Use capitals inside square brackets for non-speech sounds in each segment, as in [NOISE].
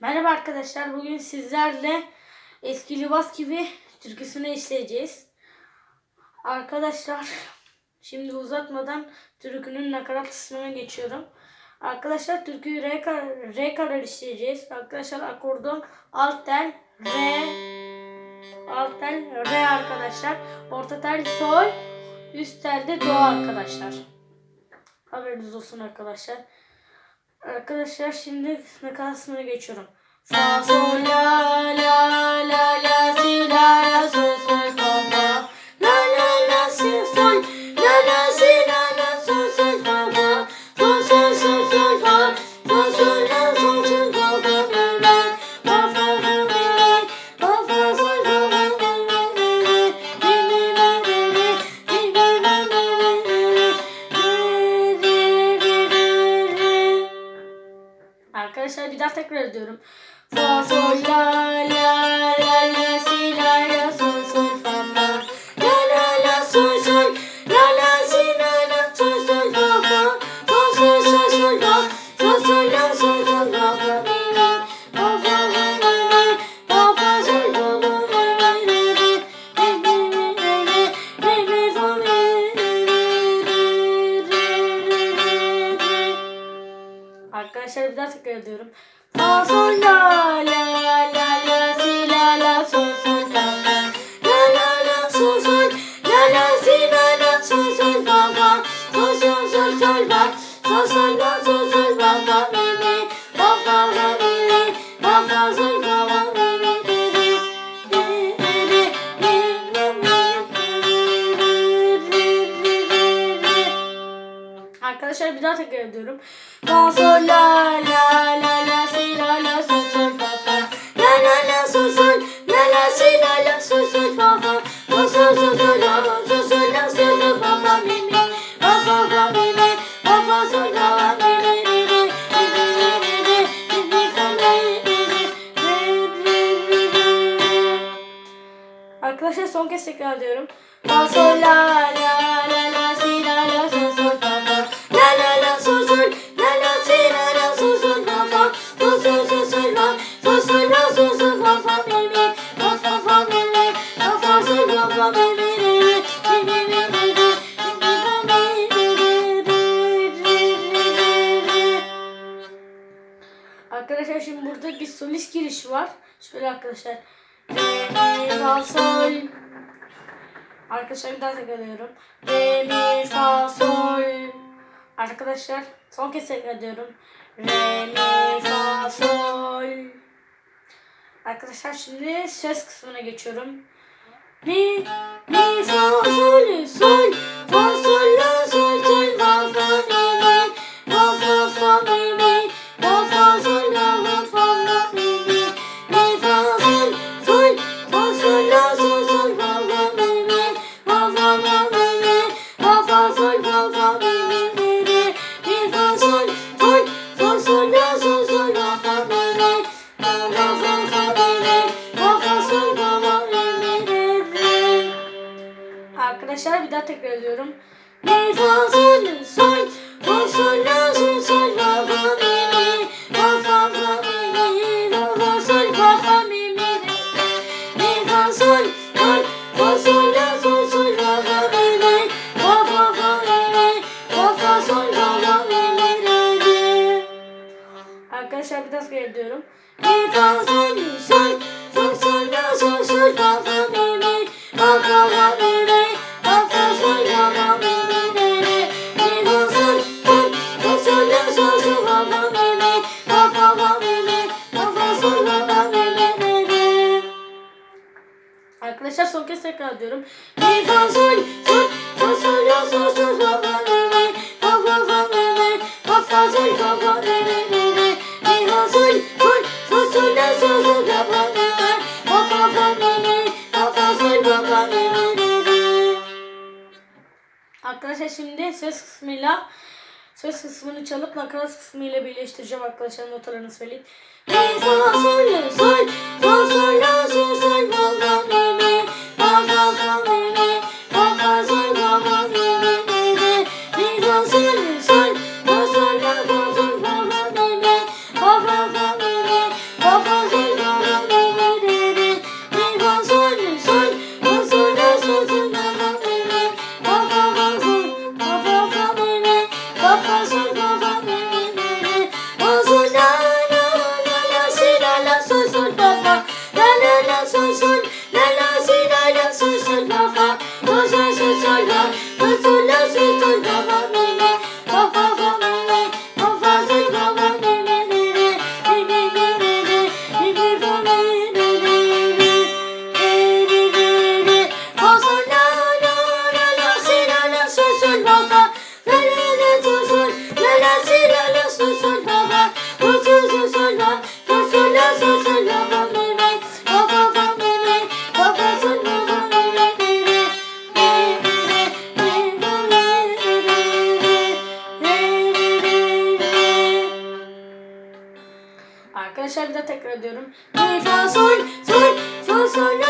Merhaba arkadaşlar. Bugün sizlerle eski Livas gibi türküsünü işleyeceğiz. Arkadaşlar şimdi uzatmadan türkünün nakarat kısmına geçiyorum. Arkadaşlar türküyü re, re kadar işleyeceğiz. Arkadaşlar akordon alt tel re alt tel re arkadaşlar. Orta tel sol üst tel de do arkadaşlar. Haberiniz olsun arkadaşlar. Arkadaşlar şimdi nakatasına geçiyorum. Fa sol la la la la si la la sol arkadaşlar bir daha tekrar ediyorum. La sol la la la tekrar ediyorum. Fa sol la la la la si la la sol sol fa fa la la la sol sol. La la si la la sol sol. Burada bir solist giriş var. Şöyle arkadaşlar. Re, mi, fa, sol. Arkadaşlar bir daha tekrarlıyorum. Re, mi, fa, sol. Arkadaşlar son kez tekrarlıyorum. Re, mi, fa, sol. Arkadaşlar şimdi söz kısmına geçiyorum. Mi, mi, pero yo tekrar diyorum. Mi fa sol sol fa sol la sol sol fa fa re re fa fa fa re re fa fa sol fa fa re re re re mi fa sol sol fa sol la sol sol fa fa re re fa fa fa re re fa fa sol fa fa re re re Arkadaşlar şimdi söz kısmıyla söz kısmını çalıp nakarat kısmı ile birleştireceğim arkadaşlar notalarını söyleyeyim. Mi fa sol sol fa sol la sol sol fa fa re só faz arkadaşlar bir de tekrar ediyorum. Mi, fa, sol, sol, sol, sol, la.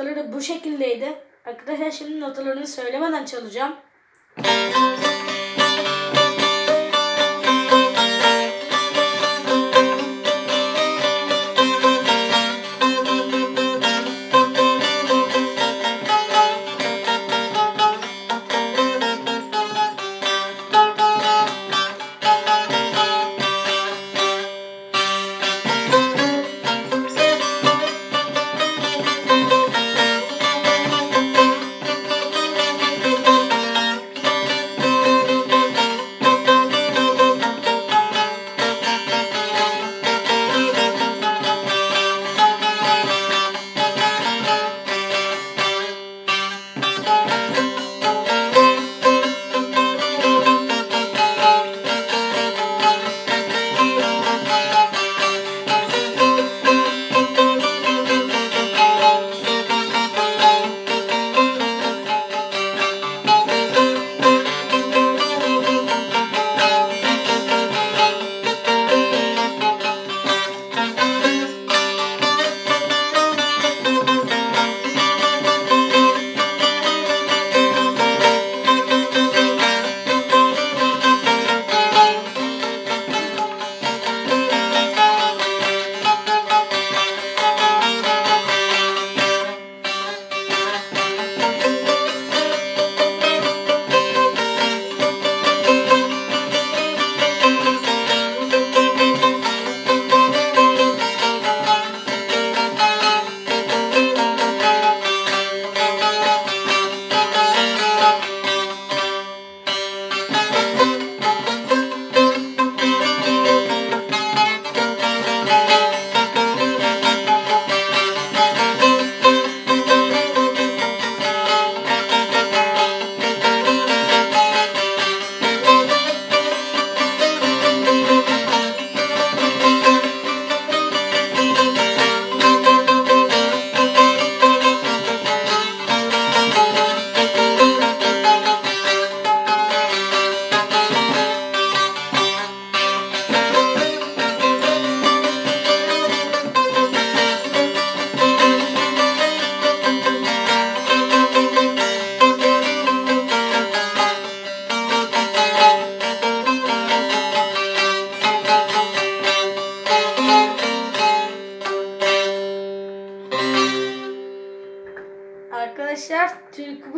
notaları bu şekildeydi. Arkadaşlar şimdi notalarını söylemeden çalacağım.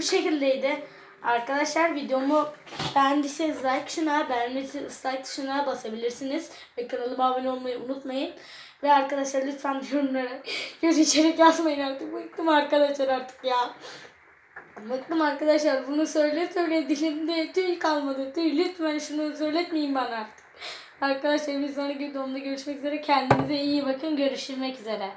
bu şekildeydi. Arkadaşlar videomu beğendiyseniz like tuşuna, beğenmediyseniz like tuşuna basabilirsiniz. Ve kanalıma abone olmayı unutmayın. Ve arkadaşlar lütfen [LAUGHS] yorumlara göz içerik yazmayın artık. Bıktım arkadaşlar artık ya. Bıktım arkadaşlar bunu söyle söyle dilimde tüy kalmadı. Tüy lütfen şunu söyletmeyin bana artık. Arkadaşlar bir sonraki videomda görüşmek üzere. Kendinize iyi bakın. Görüşmek üzere.